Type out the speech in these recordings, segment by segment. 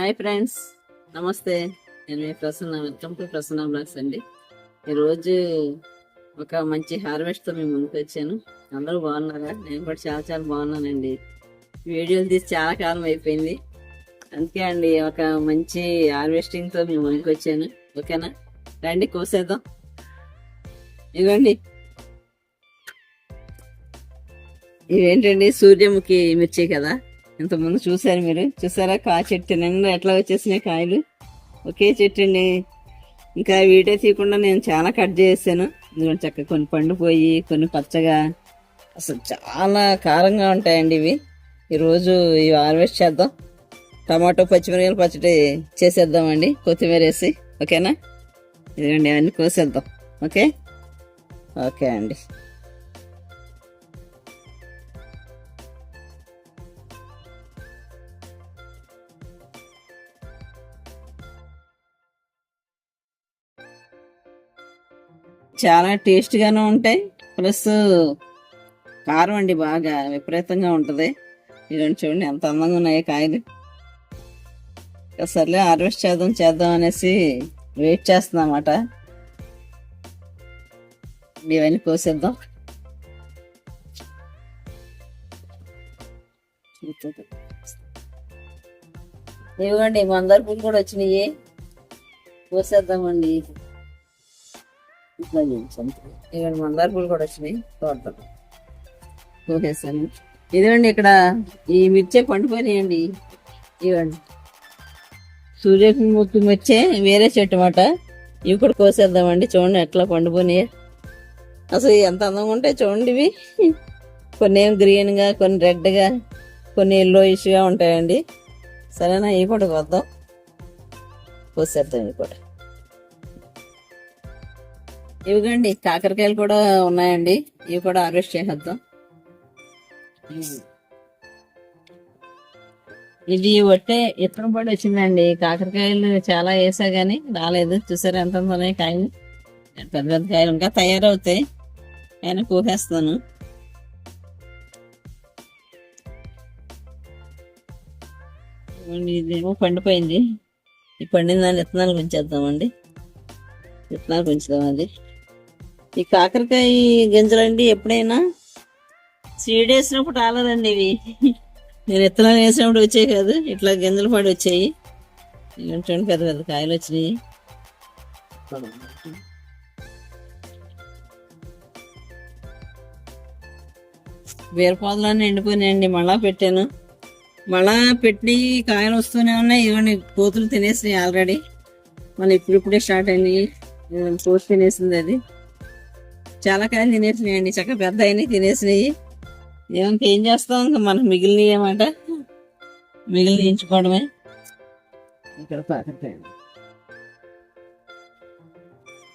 Hi friends. నమస్తే. నేను మీ Prasanna welcome to Prasanna blogs అండి. ఈరోజు ఒక మంచి హార్వెస్ట్తో మేము ముందుకు వచ్చాను. అందరూ బాగున్నారా? నేను కూడా చాలా చాలా బాగున్నానండి. వీడియోలు తీసి చాలా కాలం అయిపోయింది. అందుకే అండి ఒక మంచి హార్వెస్టింగ్తో మేము ముందుకు వచ్చాను. ఓకేనా? రండి కోసేద్దాం. ఇవ్వండి. ఇవేంటండి? సూర్యముఖి మిర్చి కదా? ఇంతకుముందు చూశారు మీరు? చూసారా? కా చెట్టు నిండా ఎట్లా వచ్చేసినాయి కాయలు? ఒకే చెట్టు అండి. ఇంకా వీటే తీయకుండా నేను చాలా కట్ చేసాను ఎందుకంటే చక్కగా కొన్ని పండుపోయి కొన్ని పచ్చగా. అసలు చాలా కారంగా ఉంటాయండి ఇవి. ఈరోజు ఇవి హార్వెస్ట్ చేద్దాం. టమాటో పచ్చిమిరపకాయలు పచ్చడి చేసేద్దామండి. కొత్తిమీర వేసి. ఓకేనా? ఇదిగోండి అవన్నీ కోసేద్దాం. ఓకే? ఓకే అండి. చాలా టేస్ట్గాను ఉంటాయి. ప్లస్ కారం అండి బాగా విపరీతంగా ఉంటుంది. ఇదండి చూడండి ఎంత అందంగా ఉన్నాయి కాయలు. సర్లే హార్వెస్ట్ చేద్దాం చేద్దాం అనేసి వెయిట్ చేస్తున్నా అన్నమాట ఇవన్నీ కోసేద్దాం. ఇవ్వండి మందార పూలు కూడా వచ్చినాయి. కోసేద్దామండి. ఇట్లా ఇవ్వండి మందార పూలు కూడా వచ్చినాయి? తోటలో కోసేసాను ఇదిగోండి ఇక్కడ ఈ మిర్చే పండిపోయినాయండి. ఇవ్వండి సూర్యముఖి మిర్చే వేరే చెట్టు మాట ఇవి కూడా కోసేద్దామండి. చూడండి ఎట్లా పండిపోయినాయి. అసలు ఎంత అందంగా ఉంటాయి చూడండి ఇవి. కొన్ని ఏం గ్రీన్గా కొన్ని రెడ్గా కొన్ని ఎల్లోయిష్గా ఉంటాయండి. సరేనా? ఇవి కూడా వద్దాం. కోసేద్దాం ఇవి కూడా ఇవిగండి కాకరకాయలు కూడా ఉన్నాయండి. ఇవి కూడా హార్వెస్ట్ చేసేద్దాం. ఇది ఒట్టే ఇత్తనం పడి వచ్చిందండి. కాకరకాయలు చాలా వేసా కానీ రాలేదు. చూసారు ఎంత ఉన్నాయి కాయలు. పెద్ద పెద్ద కాయలు ఇంకా తయారవుతాయి. ఆయన కూహేస్తాను ఇదేమో పండిపోయింది. ఈ పండిన దాన్ని విత్తనాలు ఉంచేద్దామండి. విత్తనాలు అది. ఈ కాకరకాయ గింజలండి ఎప్పుడైనా? సీడ్ వేసినప్పుడు రాలేదండి ఇవి. నేను విత్తనాలు వేసినప్పుడు వచ్చాయి కాదు ఇట్లా గింజలు పడి వచ్చాయి. ఏంటంటే పెద్ద పెద్ద కాయలు వచ్చినాయి. బీరపాదులన్నీ ఎండిపోయినాయండి మళ్ళా పెట్టాను. మళ్ళా పెట్టి కాయలు వస్తూనే ఉన్నాయి ఇవన్నీ కోతులు తినేసినాయి ఆల్రెడీ. మళ్ళీ ఇప్పుడిప్పుడే స్టార్ట్ అయినాయి. కోతి తినేసింది అది. చాలా కాయలు తినేసినాయండి. చక్కగా పెద్ద అయినాయి తినేసినాయి ఏమంటే ఏం చేస్తాం? ఇంకా మనకు మిగిలినవి ఏమాట మిగిలిన ఎంచుకోవడమే. ఇక్కడ కాకరకాయ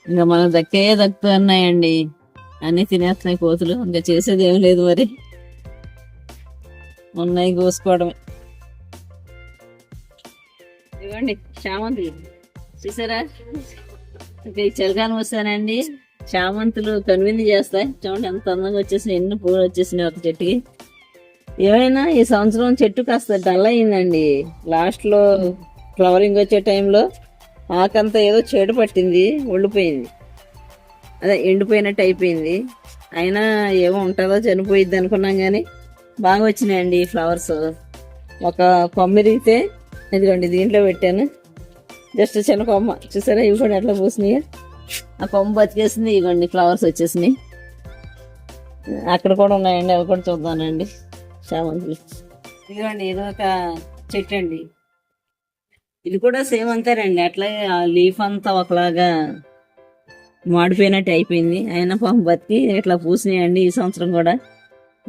ఇంకా మనం దక్కే దక్కుతూ ఉన్నాయండి అన్నీ తినేస్తున్నాయి కోతులు. ఇంకా చేసేది ఏం లేదు మరి. ఉన్నాయి కోసుకోవడమే. ఇవ్వండి చామంతి. చూసారా? ఇంకా ఈ చలికాలం వస్తానండి చామంతులు కనువింది చేస్తాయి. చూడండి ఎంత అందంగా వచ్చేసినాయి. ఎన్ని పూలు వచ్చేసినాయి ఒక చెట్టుకి. ఏమైనా ఈ సంవత్సరం చెట్టు కాస్త డల్ అయిందండి. లాస్ట్లో ఫ్లవరింగ్ వచ్చే టైంలో ఆకంతా ఏదో చెడు పట్టింది. ఒళ్ళిపోయింది. అదే ఎండిపోయినట్టు అయిపోయింది. అయినా ఏమో ఉంటుందో చనిపోయిద్ది అనుకున్నాం కానీ బాగా వచ్చినాయండి ఈ ఫ్లవర్స్ ఒక కొమ్మిరిగితే ఇదిగోండి దీంట్లో పెట్టాను. జస్ట్ చిన్న కొమ్మ. చూసారా? ఇవి కూడా ఎట్లా పూసినాయి? ఆ కొమ్మ బతికేసింది ఇవ్వండి ఫ్లవర్స్ వచ్చేసినాయి. అక్కడ కూడా ఉన్నాయండి అవి కూడా చూద్దానండి. చామంతులు ఇదిగోండి ఇది ఒక చెట్టు అండి. ఇది కూడా సేమ్ అంతేనండి అట్లాగే ఆ లీఫ్ అంతా ఒకలాగా మాడిపోయినట్టు అయిపోయింది. అయినా పాపం బతికి ఇట్లా పూసినాయండి ఈ సంవత్సరం కూడా.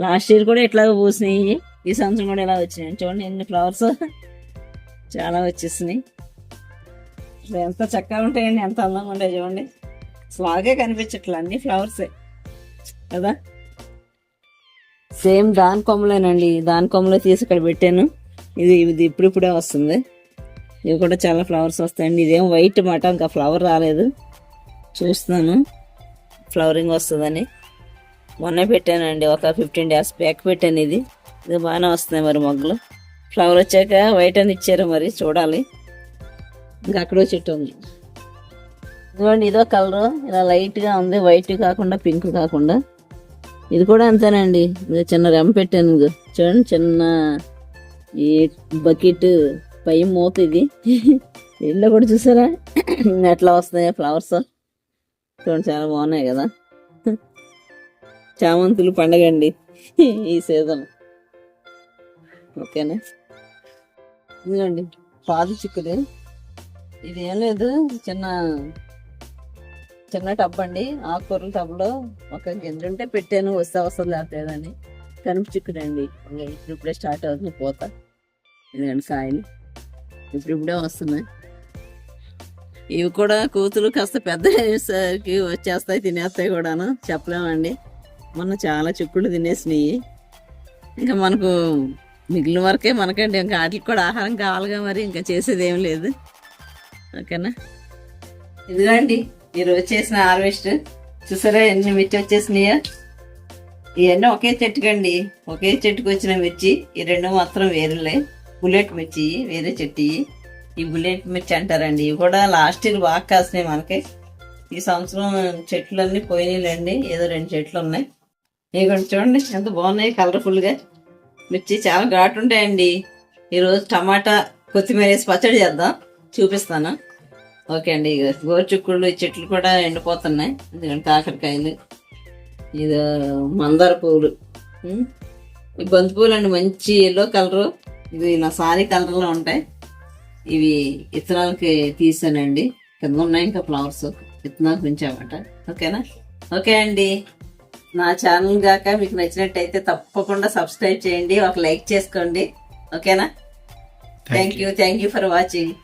లాస్ట్ ఇయర్ కూడా ఇట్లా పూసినాయి. ఈ సంవత్సరం కూడా ఇలా వచ్చినాయి. చూడండి ఎన్ని ఫ్లవర్స్. చాలా వచ్చేసినాయి. ఎంత చక్కగా ఉంటాయండి ఎంత అందంగా ఉంటాయి చూడండి. స్లాగే కనిపించట్లే అన్ని ఫ్లవర్సే కదా? సేమ్ దాని కొమ్మలేనండి దాని కొమ్మలో తీసి ఇక్కడ పెట్టాను. ఇది ఇది ఇప్పుడిప్పుడే వస్తుంది. ఇవి కూడా చాలా ఫ్లవర్స్ వస్తాయండి. ఇదేం వైట్ మాట ఇంకా ఫ్లవర్ రాలేదు. చూస్తున్నాను ఫ్లవరింగ్ వస్తుందని. మొన్న పెట్టానండి ఒక ఫిఫ్టీన్ డేస్ బ్యాక్ పెట్టాను ఇది. ఇది బాగానే వస్తున్నాయి మరి మొగ్గలు. ఫ్లవర్ వచ్చాక వైట్ అని ఇచ్చారు మరి చూడాలి. ఇంకా అక్కడో చెట్టు ఉంది. ఇదిగోండి ఇదో కలర్. ఇలా లైట్గా ఉంది వైట్ కాకుండా పింక్ కాకుండా. ఇది కూడా అంతేనండి. చిన్న రెమ్మ పెట్టాను. చూడండి చిన్న ఈ బకెట్ పై మూత ఇది. ఇల్లు కూడా చూసారా? ఎట్లా వస్తాయి ఫ్లవర్స్. చూడండి చాలా బాగున్నాయి కదా. చామంతులు పండగ అండి ఈ సీజన్. ఓకేనా? ఇదిగోండి పాదు చిక్కుడు. ఇది ఏం లేదు చిన్న చిన్న టబ్ అండి. ఆకుకూరల టబ్లో ఒక గింజ ఉంటే పెట్టాను వస్తే అవసరం లేదని కనుపు చిక్కుడు ఇప్పుడు ఇప్పుడే స్టార్ట్ అవుతుంది పోత. ఎందుకంటే కాయలు. ఇప్పుడు ఇప్పుడే వస్తున్నాయి. ఇవి కూడా కూతురు కాస్త పెద్ద అయ్యేసరికి వచ్చేస్తాయి తినేస్తాయి కూడాను. చెప్పలేమండి. మొన్న చాలా చిక్కుళ్ళు తినేసినాయి. ఇంకా మనకు మిగిలిన వరకే మనకండి ఇంకా వాటికి కూడా ఆహారం కావాలిగా మరి ఇంకా చేసేది ఏం లేదు. ఓకేనా? ఇదిగోండి ఈరోజు చేసిన హార్వెస్ట్. చూసారా ఎన్ని మిర్చి వచ్చేసినాయా? ఇవన్నీ ఒకే చెట్టుకండి. ఒకే చెట్టుకు వచ్చిన మిర్చి ఈ రెండు మాత్రం వేరులే. బుల్లెట్ మిర్చి వేరే చెట్టు ఈ బుల్లెట్ మిర్చి అంటారండి. ఇవి కూడా లాస్ట్ ఇయర్ బాగా కాసినాయి మనకి. ఈ సంవత్సరం చెట్లన్నీ పోయినాయిలేండి. ఏదో రెండు చెట్లు ఉన్నాయి ఇవి కూడా చూడండి ఎంత బాగున్నాయి కలర్ఫుల్గా మిర్చి చాలా ఘాటు ఉంటాయండి. ఈరోజు టమాటా కొత్తిమీర వేసి పచ్చడి చేద్దాం. చూపిస్తాను. ఓకే అండి గోరుచుక్కుళ్ళు ఈ చెట్లు కూడా ఎండిపోతున్నాయి. ఎందుకంటే కాకరకాయలు ఇది మందార పువ్వులు? ఈ బంతి పువ్వులు అండి మంచి ఎల్లో కలరు ఇది నా సారీ కలర్లో ఉంటాయి. ఇవి ఇత్తనాలకి తీసానండి. కింద ఉన్నాయి ఇంకా ఫ్లవర్స్ విత్తనాలు పెంచామట. ఓకేనా? ఓకే అండి. నా ఛానల్ గాక మీకు నచ్చినట్టయితే తప్పకుండా సబ్స్క్రైబ్ చేయండి. ఒక లైక్ చేసుకోండి. ఓకేనా? Thank you thank you for watching